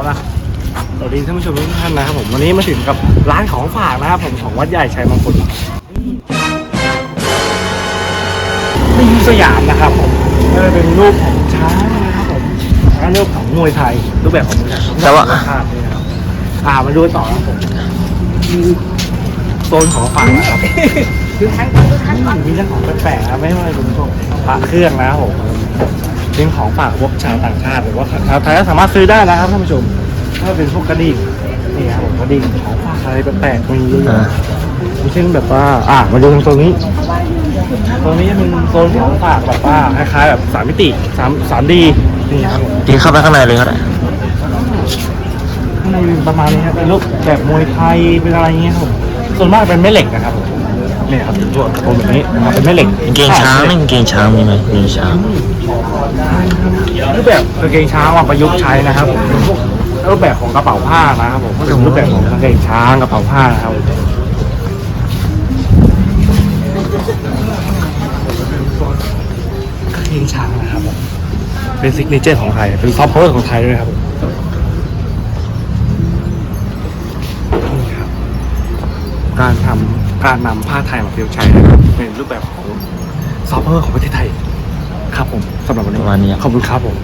เขานะสวัสดีท่านผู้ชมทุกท่านนะครับผมวันนี้มาถึงกับร้านของฝากนะครับผมของวัดใหญ่ชัยมงคลนี่สยามนะครับผมก็จะเป็นรูปของช้างนะครับผมแล้วรูปของมวยไทยรูปแบบของมวยไทยแต่ว่า ภาพนี่นะครับอ่ามาดูต่อครับผมโซนของฝากนะครับคือทั้งทั้งมีเรื่องของแปลกๆนะไม่ว่าจะเป็นพวกพระเครื่องนะครับผม เป็นของฝากพวกชาวต่างชาติหรือว่าชาวไทยก็สามารถซื้อได้นะครับท่านผู้ชมถ้าเป็นพวกกระดิ่งนี่ครับผมกระดิ่งของฝากอะไรแปลกๆมีเยอะอ่าๆเช่นแบบว่า อ่ามาดูตรงโซนนี้โซนนี้จะเป็นโซนของฝากแบบว่าคล้ายๆแบบสามมิติสามสามดีนี่ครับผมดีเข้าไปข้างในเลยก็ได้ข้างในเป็นประมาณนี้ครับเป็นรูปแบบมวยไทยเป็นอะไรเงี้ยครับผมส่วนมากเป็นแม่เหล็กนะครับผม เนี่ยครับตัวกระโปรงแบบนี้นะครับเป็นแม่เหล็กกางเกงช้างไหมกางเกงช้างมีไหมกางเกงช้างรูปแบบกางเกงช้างมาประยุกต์ใช้นะครับผมเป็นพวกรูปแบบของกระเป๋าผ้านะครับผมก็เป็นรูปแบบของกางเกงช้างกระเป๋าผ้านะครับกางเกงช้างนะครับผมเป็นซิกเนเจอร์ของไทย เป็นซอฟต์พาวเวอร์ของไทยด้วยครับผมนี่ครับการทำ การนำผ้าไทยมาประยุกต์ใช้นะครับเป็นรูปแบบของซอฟต์พาวเวอร์ของประเทศไทย ครับผมสำหรับวันนี้ประมาณนี้ครับขอบคุณครับผม